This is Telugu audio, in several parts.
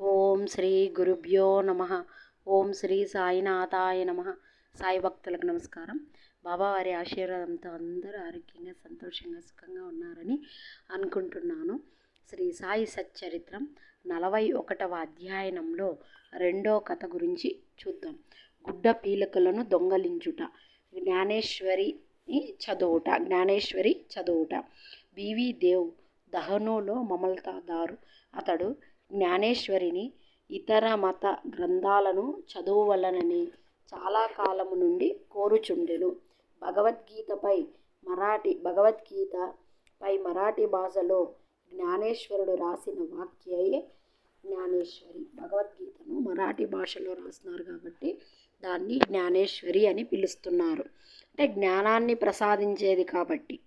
ఓం శ్రీ గురుభ్యో నమ. ఓం శ్రీ సాయినాథాయ నమ. సాయి భక్తులకు నమస్కారం. బాబావారి ఆశీర్వాదంతో అందరూ ఆరోగ్యంగా సంతోషంగా సుఖంగా ఉన్నారని అనుకుంటున్నాను. శ్రీ సాయి సచ్చరిత్రం నలభై ఒకటవ అధ్యయనంలో రెండో కథ గురించి చూద్దాం. గుడ్డ పీలకలను దొంగలించుట. జ్ఞానేశ్వరి చదువుట జ్ఞానేశ్వరి చదువుట బీవీ దేవ్ దహనులో మమల్తాదారు. అతడు జ్ఞానేశ్వరిని ఇతర మత గ్రంథాలను చదువువలనని చాలా కాలము నుండి కోరుచుండెను. భగవద్గీతపై మరాఠీ భగవద్గీత పై మరాఠీ భాషలో జ్ఞానేశ్వరుడు రాసిన వాక్యయే జ్ఞానేశ్వరి. భగవద్గీతను మరాఠీ భాషలో రాస్తున్నారు కాబట్టి దాన్ని జ్ఞానేశ్వరి అని పిలుస్తున్నారు. అంటే జ్ఞానాన్ని ప్రసాదించేది కాబట్టి.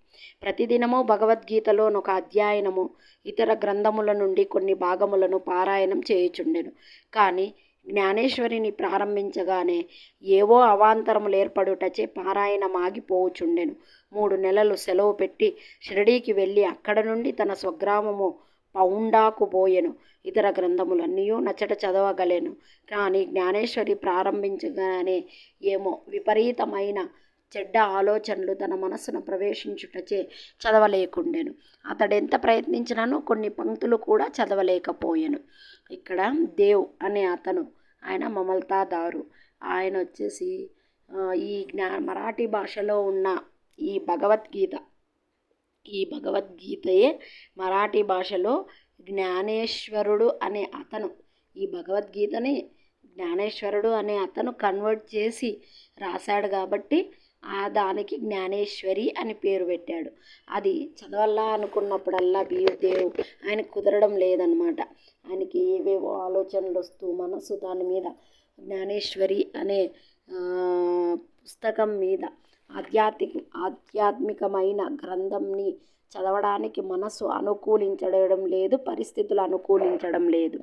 ప్రతిదినము భగవద్గీతలోని ఒక అధ్యయనము ఇతర గ్రంథముల నుండి కొన్ని భాగములను పారాయణం చేయుచుండెను. కానీ జ్ఞానేశ్వరిని ప్రారంభించగానే ఏవో అవాంతరములు ఏర్పడుటచే పారాయణం ఆగిపోవుచుండెను మూడు నెలలు సెలవు పెట్టి షిరడీకి వెళ్ళి అక్కడ నుండి తన స్వగ్రామము పౌండాకు పోయెను. ఇతర గ్రంథములన్నీ నచ్చట చదవగలేను. కానీ జ్ఞానేశ్వరి ప్రారంభించగానే ఏమో విపరీతమైన చెడ్డ ఆలోచనలు తన మనస్సును ప్రవేశించుటచే చదవలేకుండెను. అతడెంత ప్రయత్నించినానో కొన్ని పంక్తులు కూడా చదవలేకపోయాను. ఇక్కడ దేవ్ అనే అతను ఆయన మమల్తాదారు. ఆయన వచ్చేసి ఈ జ్ఞా మరాఠీ భాషలో ఉన్న ఈ భగవద్గీత ఈ భగవద్గీతయే మరాఠీ భాషలో జ్ఞానేశ్వరుడు అనే అతను. ఈ భగవద్గీతని జ్ఞానేశ్వరుడు అనే అతను కన్వర్ట్ చేసి రాశాడు కాబట్టి ఆ దానికి జ్ఞానేశ్వరి అని పేరు పెట్టాడు. అది చదవాలా అనుకున్నప్పుడల్లా దేవు ఆయన కుదరడం లేదనమాట. ఆయనకి ఏవేవో ఆలోచనలు వస్తూ మనసు దాని మీద జ్ఞానేశ్వరి అనే పుస్తకం మీద ఆధ్యాత్మిక ఆధ్యాత్మికమైన గ్రంథంని చదవడానికి మనసు అనుకూలించడం లేదు పరిస్థితులు అనుకూలించడం లేదు.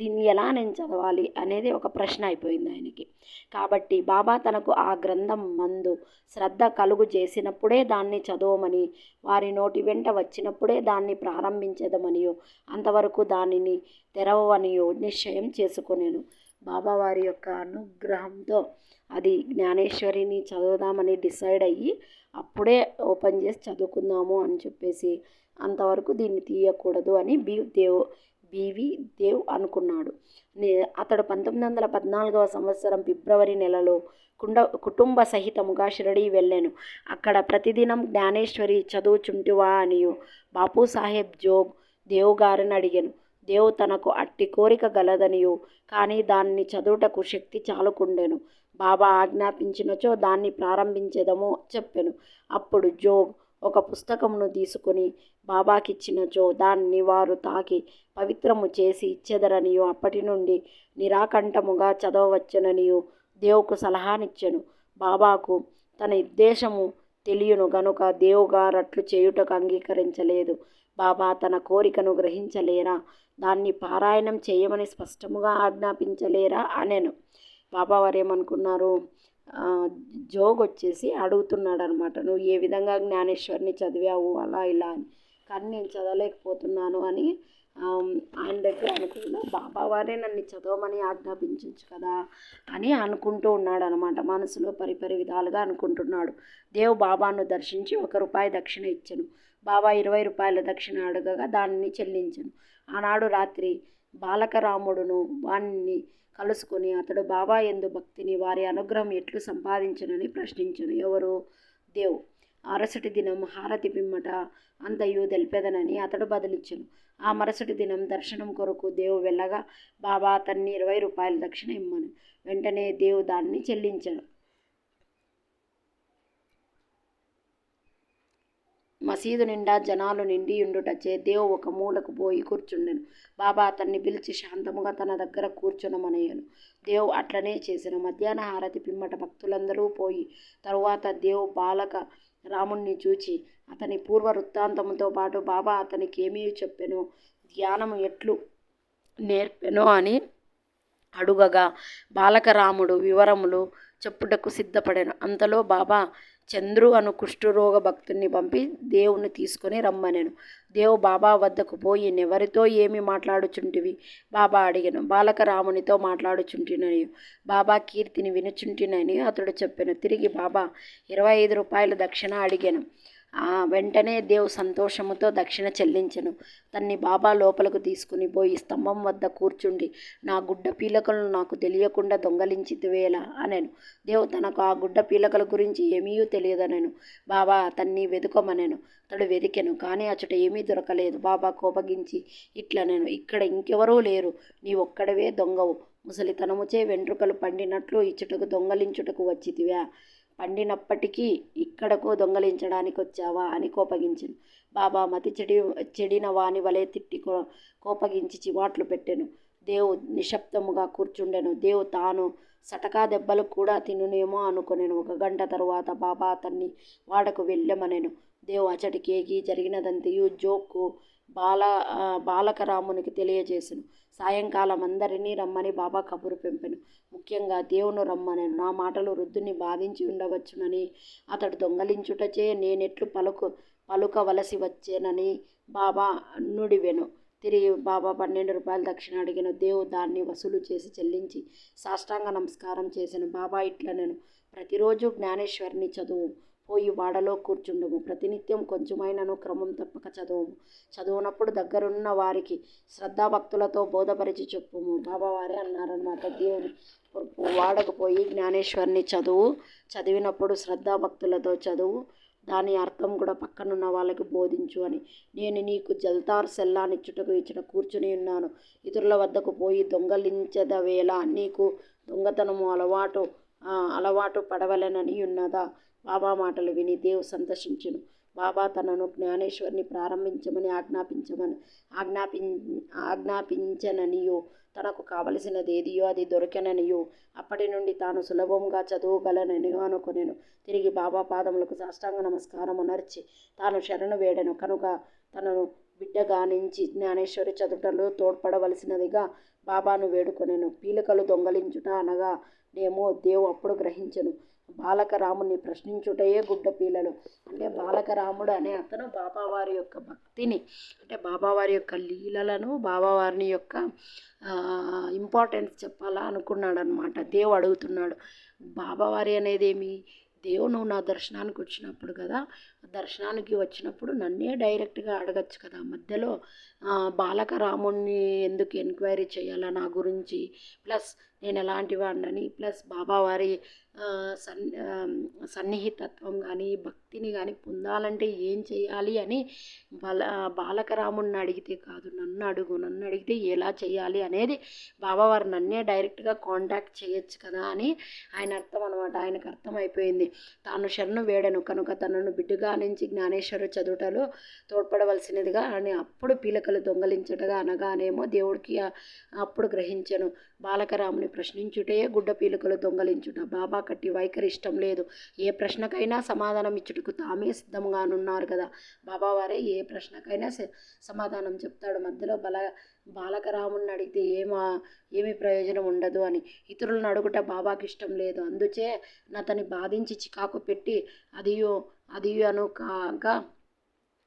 దీన్ని ఎలా నేను చదవాలి అనేది ఒక ప్రశ్న అయిపోయింది ఆయనకి. కాబట్టి బాబా తనకు ఆ గ్రంథం మందు శ్రద్ధ కలుగు చేసినప్పుడే దాన్ని చదవమని వారి నోటి వెంట వచ్చినప్పుడే దాన్ని ప్రారంభించదమనియో అంతవరకు దానిని తెరవనియో నిశ్చయం చేసుకునేను. బాబా వారి యొక్క అనుగ్రహంతో అది జ్ఞానేశ్వరిని చదువుదామని డిసైడ్ అయ్యి అప్పుడే ఓపెన్ చేసి చదువుకుందాము అని చెప్పేసి అంతవరకు దీన్ని తీయకూడదు అని బి దేవ్ బివి దేవ్ అనుకున్నాడు. అతడు పంతొమ్మిది వందల పద్నాలుగవ సంవత్సరం ఫిబ్రవరి నెలలో కుండ కుటుంబ సహితముగా షిరడి వెళ్ళాను. అక్కడ ప్రతిదినం జ్ఞానేశ్వరి చదువుచుంటివా అనియు బాపు సాహెబ్ జోగ్ దేవ్ గారిని అడిగాను. దేవు తనకు అట్టి కోరిక గలదనియు కానీ దాన్ని చదువుటకు శక్తి చాలుకుండెను. బాబా ఆజ్ఞాపించినచో దాన్ని ప్రారంభించేదము చెప్పెను. అప్పుడు జోగ్ ఒక పుస్తకమును తీసుకుని బాబాకిచ్చినచో దాన్ని వారు తాకి పవిత్రము చేసి ఇచ్చెదరనియు. అప్పటి నుండి నిరాకంఠముగా చదవవచ్చుననియు. దేవుకు సలహానిచ్చెను. బాబాకు తన ఉద్దేశము తెలియను గనుక దేవుగారట్లు చేయుటకు అంగీకరించలేదు. బాబా తన కోరికను గ్రహించలేరా? దాన్ని పారాయణం చేయమని స్పష్టముగా ఆజ్ఞాపించలేరా? అనెను. బాబా వారు ఏమనుకున్నారు జోగ్ వచ్చేసి అడుగుతున్నాడు అనమాట నువ్వు ఏ విధంగా జ్ఞానేశ్వరిని చదివావు? అలా ఇలా అని. కానీ నేను చదవలేకపోతున్నాను అని ఆయన దగ్గర అనుకున్నా బాబా వారే నన్ను చదవమని ఆజ్ఞాపించవచ్చు కదా అని అనుకుంటూ ఉన్నాడు అనమాట మనసులో పరిపరి విధాలుగా అనుకుంటున్నాడు. దేవు బాబాను దర్శించి ఒక రూపాయి దక్షిణ ఇచ్చను. బాబా ఇరవై రూపాయల దక్షిణ అడగగా దానిని చెల్లించను. ఆనాడు రాత్రి బాలకరాముడును వాణ్ణి కలుసుకొని అతడు బాబా ఎందు భక్తిని వారి అనుగ్రహం ఎట్లు సంపాదించనని ప్రశ్నించను. ఎవరు? దేవ్. అరసటి దినం హారతి పిమ్మట అంతయు తెలిపెదనని అతడు బదిలిచ్చను. ఆ మరుసటి దినం దర్శనం కొరకు దేవు వెళ్ళగా బాబా అతన్ని ఇరవై రూపాయల దక్షిణ ఇమ్మను. వెంటనే దేవు దాన్ని చెల్లించను. మసీదు నిండా జనాలు నిండి ఉండుటచే దేవు ఒక మూలకు పోయి కూర్చుండెను. బాబా అతన్ని పిలిచి శాంతముగా తన దగ్గర కూర్చునమనేయను. దేవు అట్లనే చేసిన. మధ్యాహ్న హారతి పిమ్మట భక్తులందరూ పోయి తరువాత దేవు బాలక రాముణ్ణి చూచి అతని పూర్వ వృత్తాంతముతో పాటు బాబా అతనికి ఏమీ చెప్పెను? ధ్యానము ఎట్లు నేర్పెను అని అడుగగా బాలకరాముడు వివరములు చెప్పుటకు సిద్ధపడాను. అంతలో బాబా చంద్రు అను కుష్ఠరోగ భక్తుని పంపి దేవుణ్ణి తీసుకొని రమ్మనెను. దేవు బాబా వద్దకు పోయి నెవరితో ఏమి మాట్లాడుచుంటివి? బాబా అడిగాను. బాలక రామునితో మాట్లాడుచుంటినని బాబా కీర్తిని వినుచుంటినని అతడు చెప్పాను. తిరిగి బాబా ఇరవై ఐదు రూపాయల దక్షిణ అడిగాను. వెంటనే దేవు సంతోషముతో దక్షిణ చెల్లించెను. తన్ని బాబా లోపలకు తీసుకుని పోయి స్తంభం వద్ద కూర్చుండి నా గుడ్డ పీలకలను నాకు తెలియకుండా దొంగలించితివేళ అనెను. దేవు తనకు ఆ గుడ్డ పీలకల గురించి ఏమీ తెలియదనెను. బాబా తన్ని వెతుకమనెను అతడు వెతికెను కానీ అచట ఏమీ దొరకలేదు. బాబా కోపగించి ఇట్లా నేను ఇక్కడ ఇంకెవరూ లేరు. నీ ఒక్కడవే దొంగవు. ముసలితనముచే వెంట్రుకలు పండినట్లు ఇచ్చుటకు దొంగలించుటకు వచ్చితివా? పండినప్పటికీ ఇక్కడకు దొంగలించడానికి వచ్చావా అని కోపగించెను. బాబా మతి చెడి చెడిన వాని వలె తిట్టి కో- కోపగించి చివాట్లు పెట్టెను. దేవు నిశ్శబ్దముగా కూర్చుండెను. దేవు తాను సటకా దెబ్బలు కూడా తినునేమో అనుకునేను. ఒక గంట తరువాత బాబా అతన్ని వాడకు వెళ్ళమనెను. దేవు అచటికేగి జరిగినదంతయు జోక్కు బాల బాలకరామునికి తెలియజేసెను. సాయంకాలం అందరినీ రమ్మని బాబా కబురు పెంపెను. ముఖ్యంగా దేవును రమ్మనెను. నా మాటలు వృద్ధుని బాధించి ఉండవచ్చునని అతడు దొంగలించుటచే నేనెట్లు పలుకు పలుకవలసి వచ్చేనని బాబా నుడివెను. తిరిగి బాబా పన్నెండు రూపాయలు దక్షిణ అడిగిన. దేవు దాన్ని వసూలు చేసి చెల్లించి సాష్టాంగ నమస్కారం చేశాను బాబా ఇట్లా నేను ప్రతిరోజు జ్ఞానేశ్వరిని చదువు. పోయి వాడలో కూర్చుండము. ప్రతినిత్యం కొంచెమైనను క్రమం తప్పక చదువుము. చదువునప్పుడు దగ్గరున్న వారికి శ్రద్ధాభక్తులతో బోధపరిచి చెప్పుము. బాబావారే అన్నారనమాట దేవుని వాడకపోయి జ్ఞానేశ్వరిని చదువు చదివినప్పుడు శ్రద్ధాభక్తులతో చదువు దాని అర్థం కూడా పక్కనున్న వాళ్ళకి బోధించు అని. నేను నీకు జల్తార్ సెల్లానిచ్చుటకు ఇచ్చిన కూర్చుని ఉన్నాను. ఇతరుల వద్దకు పోయి దొంగలించదవేళ నీకు దొంగతనము అలవాటు అలవాటు పడవలెనని ఉన్నదా? బాబా మాటలు విని దేవు సంతోషించును. బాబా తనను జ్ఞానేశ్వరిని ప్రారంభించమని ఆజ్ఞాపించమని. ఆజ్ఞాపిం ఆజ్ఞాపించననియో. తనకు కావలసినది ఏదియో అది దొరికెననియో. అప్పటి నుండి తాను సులభంగా చదువుగలనని అనుకునేను. తిరిగి బాబా పాదములకు సాష్టాంగ నమస్కారం అనర్చి తాను శరణు వేడెను. కనుక తనను బిడ్డగా నుంచి జ్ఞానేశ్వరి చదువుటలో తోడ్పడవలసినదిగా బాబాను వేడుకొనెను. పీలికలు దొంగలించుట అనగా నేమో దేవు అప్పుడు గ్రహించను. బాలకరాముని ప్రశ్నించుటయే గుడ్డపీలలు. అంటే బాలకరాముడు అనే అతను బాబావారి యొక్క భక్తిని అంటే బాబావారి యొక్క లీలలను బాబావారిని యొక్క ఇంపార్టెన్స్ చెప్పాలా అనుకున్నాడు అనమాట దేవుడు అడుగుతున్నాడు బాబావారి అనేది ఏమి దేవుడు నువ్వు నా దర్శనానికి వచ్చినప్పుడు కదా దర్శనానికి వచ్చినప్పుడు నన్నే డైరెక్ట్గా అడగచ్చు కదా. మధ్యలో బాలక రాముణ్ణి ఎందుకు ఎంక్వైరీ చేయాలా నా గురించి? ప్లస్ నేను ఎలాంటి వాడినని ప్లస్ బాబావారి సన్ సన్నిహితత్వం కానీ భక్తిని కానీ పొందాలంటే ఏం చేయాలి అని బల బాలకరాముడిని అడిగితే కాదు నన్ను అడుగు నన్ను అడిగితే ఎలా చేయాలి అనేది బాబావారు నన్నే డైరెక్ట్గా కాంటాక్ట్ చేయొచ్చు కదా అని ఆయన అర్థం అనమాట ఆయనకు అర్థమైపోయింది తాను శరణు వేడను కనుక తనను బిడ్డగా నుంచి జ్ఞానేశ్వరు చదువుటలో తోడ్పడవలసినదిగా అని అప్పుడు పీలకలు దొంగలించటగా అనగానేమో దేవుడికి అప్పుడు గ్రహించను. బాలకరాముని ప్రశ్నించుటే గుడ్డ పీలుకలు దొంగలించుట. బాబా కట్టి వైఖరి ఇష్టం లేదు. ఏ ప్రశ్నకైనా సమాధానం ఇచ్చుటకు తామే సిద్ధంగానున్నారు కదా. బాబా వారే ఏ ప్రశ్నకైనా స- సమాధానం చెప్తాడు. మధ్యలో బల బాలకరాముని అడిగితే ఏమా ఏమి ప్రయోజనం ఉండదు అని. ఇతరులను అడుగుట బాబాకి ఇష్టం లేదు. అందుచే అతని బాధించి చికాకు పెట్టి అదియో అదియను కాగా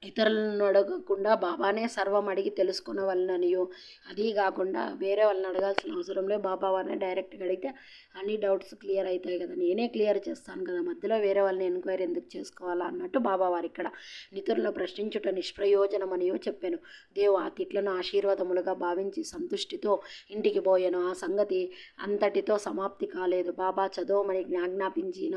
ఇతరులను అడగకుండా బాబానే సర్వం అడిగి తెలుసుకునవలననియో అది కాకుండా వేరే వాళ్ళని అడగాల్సిన అవసరం లేదు. బాబా వారిని డైరెక్ట్గా అడిగితే అన్ని డౌట్స్ క్లియర్ అవుతాయి కదా. నేనే క్లియర్ చేస్తాను కదా. మధ్యలో వేరే వాళ్ళని ఎంక్వైరీ ఎందుకు చేసుకోవాలా అన్నట్టు బాబా వారు ఇక్కడ నితులను ప్రశ్నించుట నిష్ప్రయోజనమనియో చెప్పాను. దేవు ఆ తిట్లను ఆశీర్వాదములుగా భావించి సంతుష్టితో ఇంటికి పోయాను. ఆ సంగతి అంతటితో సమాప్తి కాలేదు. బాబా చదవమని జ్ఞాజ్ఞాపించిన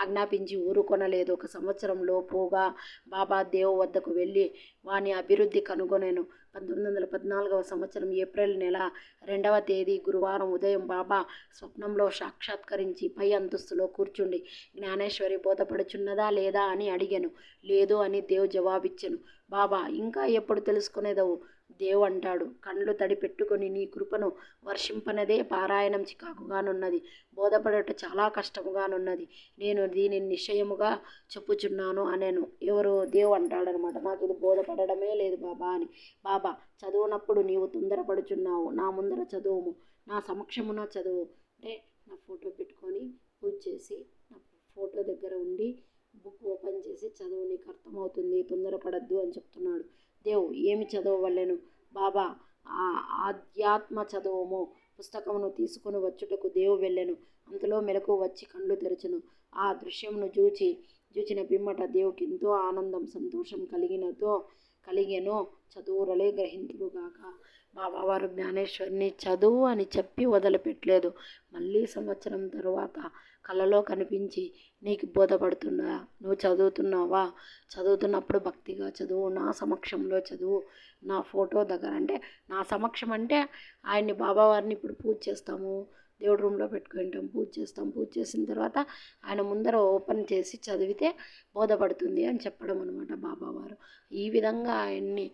ఆజ్ఞాపించి ఊరుకొనలేదు. ఒక సంవత్సరంలో పోగా బాబా దేవు వద్ద వద్దకు వెళ్ళి వాని అభివృద్ధి కనుగొనెను. పంతొమ్మిది వందల పద్నాలుగవ సంవత్సరం ఏప్రిల్ నెల రెండవ తేదీ గురువారం ఉదయం బాబా స్వప్నంలో సాక్షాత్కరించి పై అంతస్తులో కూర్చుండి జ్ఞానేశ్వరి బోధపడుచున్నదా లేదా? అని అడిగాను. లేదు అని దేవు జవాబిచ్చెను. బాబా ఇంకా ఎప్పుడు తెలుసుకునేదవు? దేవు అంటాడు కండ్లు తడి పెట్టుకొని నీ కృపను వర్షింపనదే పారాయణం చికాకుగానున్నది. బోధపడట చాలా కష్టముగానున్నది. నేను దీనిని నిశ్చయముగా చెప్పుచున్నాను అనేను. ఎవరు దేవు అంటాడనమాట నాకు ఇది బోధపడడమే లేదు బాబా అని. బాబా చదువునప్పుడు నీవు తొందరపడుచున్నావు. నా ముందర చదువుము. నా సమక్షమున చదువు. అంటే నా ఫోటో పెట్టుకొని పూజ చేసి నా ఫోటో దగ్గర ఉండి బుక్ ఓపెన్ చేసి చదువు నీకు అర్థమవుతుంది. తొందరపడద్దు అని చెప్తున్నాడు. దేవు ఏమి చదవవలెను? బాబా ఆ ఆధ్యాత్మ చదువుము పుస్తకమును తీసుకుని వచ్చుటకు దేవు వెళ్ళెను. అంతలో మెలకు వచ్చి కళ్ళు తెరచును. ఆ దృశ్యమును చూచి చూచిన పిమ్మట దేవుకి ఎంతో ఆనందం సంతోషం కలిగినతో కలిగెనో. చదువురలే గ్రహింతురుగాక. బాబావారు జ్ఞానేశ్వరిని చదువు అని చెప్పి వదిలిపెట్టలేదు. మళ్ళీ సంవత్సరం తరువాత కలలో కనిపించి నీకు బోధపడుతున్నా నువ్వు చదువుతున్నావా? చదువుతున్నప్పుడు భక్తిగా చదువు నా సమక్షంలో చదువు నా ఫోటో దగ్గర. అంటే నా సమక్షం అంటే ఆయన్ని బాబావారిని ఇప్పుడు పూజ చేస్తాము దేవుడి రూమ్లో పెట్టుకుంటాం పూజ చేస్తాం. పూజ చేసిన తర్వాత ఆయన ముందర ఓపెన్ చేసి చదివితే బోధపడుతుంది అని చెప్పడం అనమాట బాబావారు. ఈ విధంగా ఆయన్ని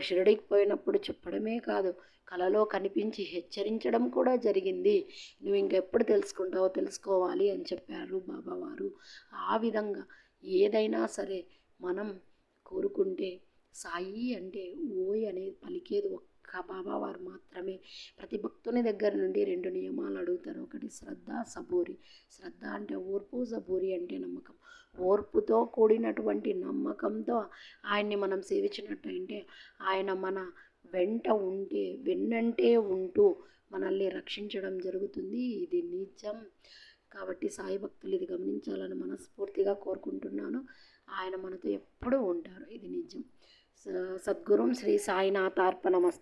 షిరిడీకి పోయినప్పుడు చెప్పడమే కాదు కలలో కనిపించి హెచ్చరించడం కూడా జరిగింది. నువ్వు ఇంకెప్పుడు తెలుసుకుంటావో తెలుసుకోవాలి అని చెప్పారు బాబావారు ఆ విధంగా ఏదైనా సరే మనం కోరుకుంటే సాయి అంటే ఓయ్ అనేది పలికేది ఒక్క బాబావారు మాత్రమే. ప్రతి భక్తుని దగ్గర నుండి రెండు నియమాలు అడుగుతారు. ఒకటి శ్రద్ధ సబూరి. శ్రద్ధ అంటే ఓర్పు సబూరి అంటే నమ్మకం. ఓర్పుతో కూడినటువంటి నమ్మకంతో ఆయన్ని మనం సేవించినట్టయితే ఆయన మన వెంట ఉంటే వెన్నంటే ఉంటూ మనల్ని రక్షించడం జరుగుతుంది. ఇది నిజం. కాబట్టి సాయి భక్తులు ఇది గమనించాలని మనస్ఫూర్తిగా కోరుకుంటున్నాను. ఆయన మనతో ఎప్పుడూ ఉంటారు. ఇది నిజం. స- సద్గురుం శ్రీ సాయినాథార్పణమస్తు.